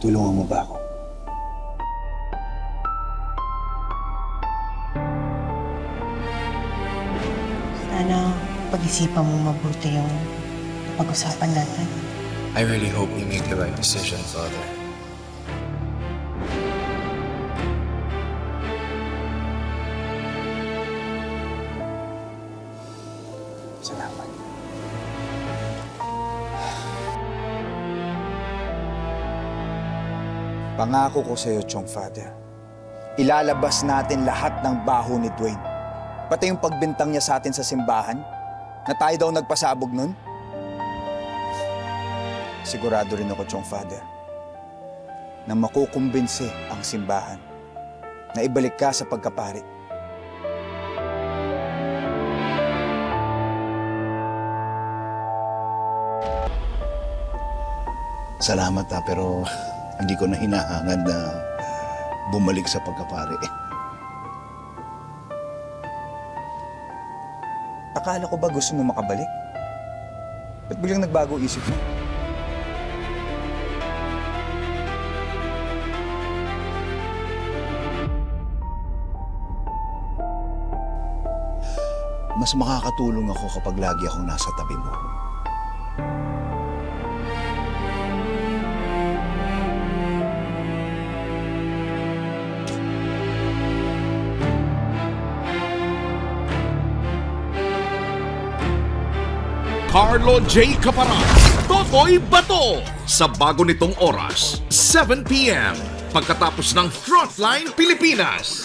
Tulungan mo ba ako? Sana pag-isipan mo mabuti yung pag-usapan natin. I really hope you make the right decision, Father. Salamat. Pangako ko sa iyo, Chong Father. Ilalabas natin lahat ng baho ni Dwayne. Pati yung pagbintang niya sa atin sa simbahan, na tayo daw nagpasabog nun. Sigurado rin ako, Chong Father, na makukumbinsi ang simbahan na ibalik ka sa pagkapari. Salamat ha, pero hindi ko na hinahangad na bumalik sa pagkapare. Akala ko ba gusto mo makabalik? Ba't biglang nagbago isip mo? Mas makakatulong ako kapag lagi akong nasa tabi mo. Carlo J. Caparan, Totoy Bato sa bago nitong oras, 7pm, pagkatapos ng Frontline Pilipinas.